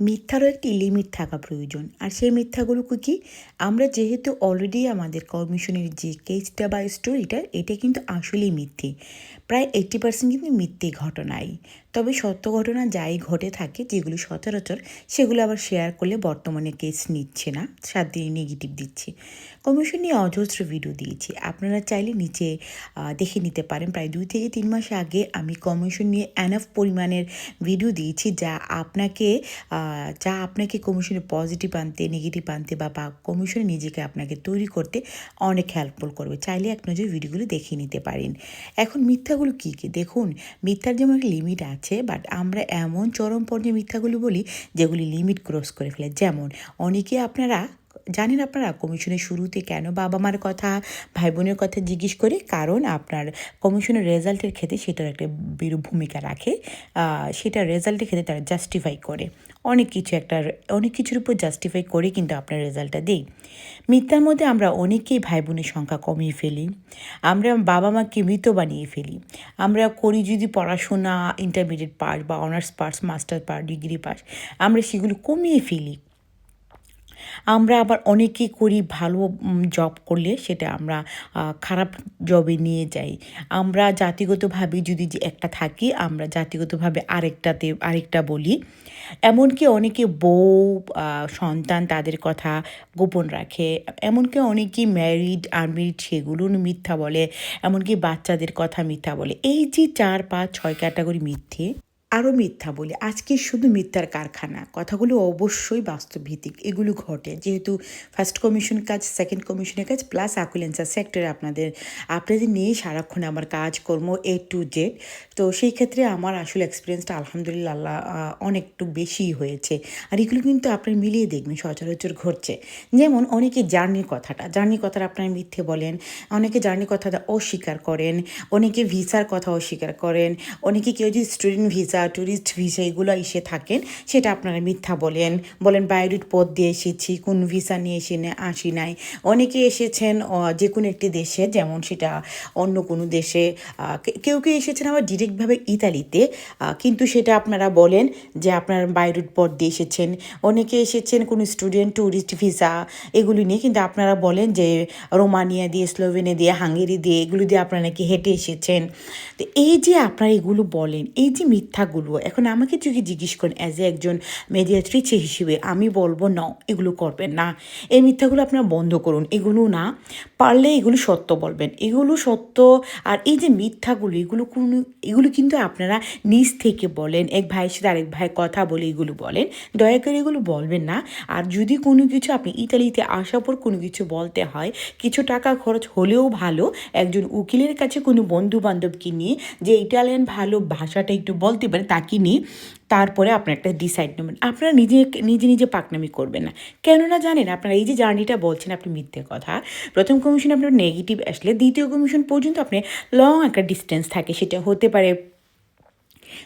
মিথ্যারও একটি লিমিট থাকা প্রয়োজন। আর সেই মিথ্যাগুলো কি আমরা যেহেতু অলরেডি আমাদের কমিশনের যে কেসটা বা স্টোরিটা এটা কিন্তু আসলেই মিথ্যে। প্রায় এইটটি পার্সেন্ট কিন্তু মিথ্যে ঘটনাই। তবে সত্য ঘটনা যাই ঘটে থাকে, যেগুলো সচরাচর, সেগুলো আবার শেয়ার করলে বর্তমানে কেস নিচ্ছে না, সাত দিনে নেগেটিভ দিচ্ছে। কমিশন নিয়ে অজস্র ভিডিও দিয়েছি। আপনারা চাইলে নিচে দেখে নিতে পারেন। প্রায় দুই থেকে তিন মাস আগে আমি কমিশন নিয়ে অ্যানাফ পরিমাণের ভিডিও দিয়েছি, যা আপনাকে যা আপনাকে কমিশনে পজিটিভ আনতে নেগেটিভ আনতে বা কমিশনে নিজেকে আপনাকে তৈরি করতে অনেক হেল্পফুল করবে। চাইলে এক নজর ভিডিওগুলো দেখে নিতে পারেন। এখন মিথ্যাগুলো কী কী? দেখুন, মিথ্যার যেমন একটা লিমিট আছে বাট আমরা এমন চরম পর্যায়ে মিথ্যাগুলি বলি, যেগুলি লিমিট ক্রস করে ফেলে। যেমন, অনেকে আপনারা, জানেন আপনারা কমিশনের শুরুতে কেন বাবা মার কথা, ভাই বোনের কথা জিজ্ঞেস করে? কারণ আপনার কমিশনের রেজাল্টের ক্ষেত্রে সেটার একটা বিরূপ ভূমিকা রাখে। সেটা রেজাল্টের ক্ষেত্রে তারা জাস্টিফাই করে। অনেক কিছু একটা, অনেক কিছুর উপর জাস্টিফাই করে কিন্তু আপনার রেজাল্টটা দেই। মিথ্যার মধ্যে আমরা অনেকেই ভাই বোনের সংখ্যা কমিয়ে ফেলি, আমরা বাবা মাকে মৃত বানিয়ে ফেলি, আমরা করি যদি পড়াশোনা ইন্টারমিডিয়েট পাস বা honours pass master pass degree pass আমরা সেগুলো কমিয়ে ফেলি। আমরা আবার অনেকে করি ভালো জব করলে সেটা আমরা খারাপ জবে নিয়ে যাই। আমরা জাতিগতভাবে যদি যে একটা থাকি, আমরা জাতিগতভাবে আরেকটাতে, আরেকটা বলি। এমনকি অনেকে বউ সন্তান তাদের কথা গোপন রাখে। এমনকি অনেকেই ম্যারিড আনমেরিড সেগুলো মিথ্যা বলে। এমনকি বাচ্চাদের কথা মিথ্যা বলে। এই যে চার, পাঁচ, ছয় ক্যাটাগরি মিথ্যে আরও মিথ্যা বলি। আজকে শুধু মিথ্যার কারখানা। কথাগুলো অবশ্যই বাস্তবভিত্তিক। এগুলো ঘটে। যেহেতু ফার্স্ট কমিশন কাজ সেকেন্ড কমিশনের কাজ প্লাস আকুলেন্সার সেক্টরে আপনাদের আপনাদের নিয়েই সারাক্ষণ আমার কাজকর্ম এ টু জেড তো সেই ক্ষেত্রে আমার আসলে এক্সপিরিয়েন্সটা আলহামদুলিল্লাহ আল্লাহ আহ, অনেক বেশি হয়েছে। আর এগুলো কিন্তু আপনার মিলিয়ে দেখবেন সচরাচর ঘটছে। যেমন অনেকে জার্নির কথাটা। জার্নির কথাটা আপনারা মিথ্যে বলেন। অনেকে জার্নির কথাটা অস্বীকার করেন। অনেকে ভিসার কথা অস্বীকার করেন। অনেকে কেউ যদি স্টুডেন্ট ভিসা ট্যুরিস্ট ভিসা এগুলো এসে থাকেন, সেটা আপনারা মিথ্যা বলেন। বলেন বায়োডিট পথ দিয়ে এসেছি, কোন ভিসা নিয়ে এসে আসি নাই। অনেকে এসেছেন যে কোনো একটি দেশে, যেমন সেটা অন্য কোনো দেশে কেউ কেউ এসেছেন আবার ডিরেক্টভাবে ইতালিতে কিন্তু সেটা আপনারা বলেন যে আপনার বায়োডিট পথ দিয়ে এসেছেন। অনেকে এসেছেন কোনো স্টুডেন্ট ট্যুরিস্ট ভিসা এগুলি নিয়ে, কিন্তু আপনারা বলেন যে রোমানিয়া দিয়ে, স্লোভেনিয়া দিয়ে, হাঙ্গেরি দিয়ে, এগুলো দিয়ে আপনারা নাকি হেঁটে এসেছেন। তো এই যে আপনারা এগুলো বলেন, এই যে মিথ্যাগুলো এখন আমাকে যদি জিজ্ঞেস করেন অ্যাজ এ একজন মেডিয়াট্রিচে হিসেবে আমি বলব, ন, এগুলো করবেন না। এই মিথ্যাগুলো আপনারা বন্ধ করুন। এগুলো না, পারলে এগুলো সত্য বলবেন। এগুলো সত্য আর এই যে মিথ্যাগুলো, এগুলো কোনো, এগুলো কিন্তু আপনারা নিজ থেকে বলেন। এক ভাইয়ের সাথে আরেক ভাই কথা বলে এগুলো বলেন। দয়া করে এগুলো বলবেন না। আর যদি কোনো কিছু আপনি ইতালিতে আসার পর কোনো কিছু বলতে হয়, কিছু টাকা খরচ হলেও ভালো, একজন উকিলের কাছে কোনো বন্ধু বান্ধবকে নিয়ে যে ইটালিয়ান ভালো ভাষাটা একটু বলতে পারে তাকে নিয়ে তারপরে আপনার একটা ডিসাইড নেবেন। আপনারা নিজে নিজে নিজে পাকনামি করবেন না। কেননা জানেন আপনারা এই যে জার্নিটা বলছেন আপনি মিথ্যে কথা, প্রথম কমিশন আপনার নেগেটিভ আসলে দ্বিতীয় কমিশন পর্যন্ত আপনি লং একটা ডিস্টেন্স থাকে, সেটা হতে পারে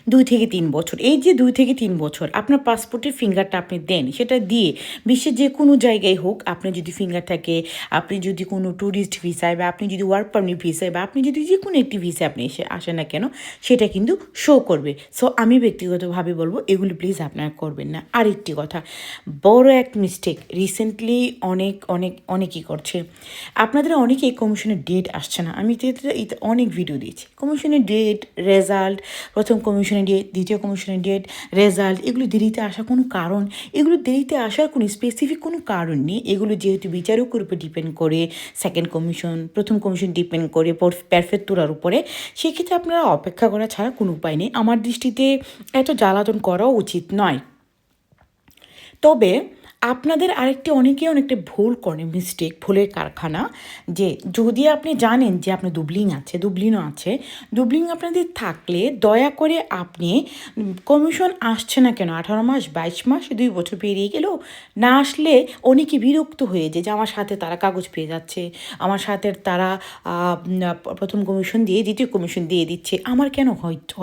দুই থেকে তিন বছর। এই যে দুই থেকে তিন বছর, আপনার পাসপোর্টের ফিঙ্গারটা আপনি দেন, সেটা দিয়ে বিশ্বের যে কোনো জায়গায় হোক, আপনি যদি ফিঙ্গার থাকে, আপনি যদি কোনো ট্যুরিস্ট ভিসায় বা আপনি যদি ওয়ার্ক পারমিট ভিসায় বা আপনি যদি যে কোনো একটি ভিসায় আপনি এসে আসেন না কেন, সেটা কিন্তু শো করবে। সো আমি ব্যক্তিগতভাবে বলব, এগুলো প্লিজ আপনারা করবেন না। আরেকটি কথা, বড় এক মিস্টেক রিসেন্টলি অনেক অনেক, অনেকই করছে। আপনাদের অনেকে এই কমিশনের ডেট আসছে না। আমি অনেক ভিডিও দিয়েছি। কমিশনের ডেট রেজাল্ট প্রথম কমিশনের ডেট দ্বিতীয় কমিশনের ডেট রেজাল্ট এগুলো দেরিতে আসা কোনো কারণ, এগুলো দেরিতে আসার কোনো স্পেসিফিক কোনো কারণ নেই। এগুলো যেহেতু বিচারকের উপর ডিপেন্ড করে সেকেন্ড কমিশন প্রথম কমিশন ডিপেন্ড করে পারফেক্ট প্যারফেক্টুরার উপরে, সেক্ষেত্রে আপনারা অপেক্ষা করা ছাড়া কোনো উপায় নেই। আমার দৃষ্টিতে এত জ্বালাতন করাও উচিত নয়। তবে আপনাদের আরেকটি অনেকে অনেকটা ভুল করে মিস্টেক ভুলের কারখানা, যে যদি আপনি জানেন যে আপনার দুবলিং আছে দুবলিনও আছে, দুবলিং আপনাদের থাকলে দয়া করে আপনি কমিশন আসছে না কেন? আঠারো মাস, বাইশ মাস, দুই বছর পেরিয়ে গেল, না আসলে অনেকে বিরক্ত হয়ে যে আমার সাথে তারা কাগজ পেয়ে যাচ্ছে, আমার সাথে তারা প্রথম কমিশন দিয়ে, দ্বিতীয় কমিশন দিয়ে দিচ্ছে, আমার কেন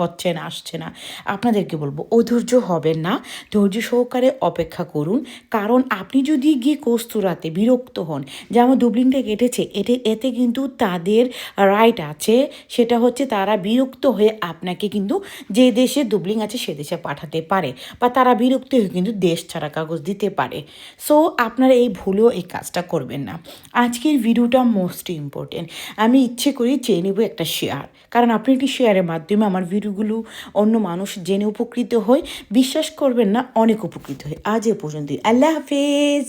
হচ্ছে না, আসছে না? আপনাদেরকে বলব, অধৈর্য হবেন না, ধৈর্য সহকারে অপেক্ষা করুন, কারণ কারণ আপনি যদি গিয়ে কস্তুরাতে বিরক্ত হন যে আমার দুবলিংটা কেটেছে এতে এতে কিন্তু তাদের রাইট আছে, সেটা হচ্ছে তারা বিরক্ত হয়ে আপনাকে কিন্তু যে দেশে দুবলিং আছে, সে দেশে পাঠাতে পারে বা তারা বিরক্ত হয়ে কিন্তু দেশ ছাড়া কাগজ দিতে পারে। সো আপনারা এই ভুলেও এই কাজটা করবেন না। আজকের ভিডিওটা মোস্ট ইম্পর্টেন্ট আমি ইচ্ছে করি চেয়ে নেব একটা শেয়ার কারণ আপনি একটি শেয়ারের মাধ্যমে আমার ভিডিওগুলো অন্য মানুষ জেনে উপকৃত হয় বিশ্বাস করবেন না, অনেক উপকৃত হয় আজ এ পর্যন্তই। আল্লাহ হাফেজ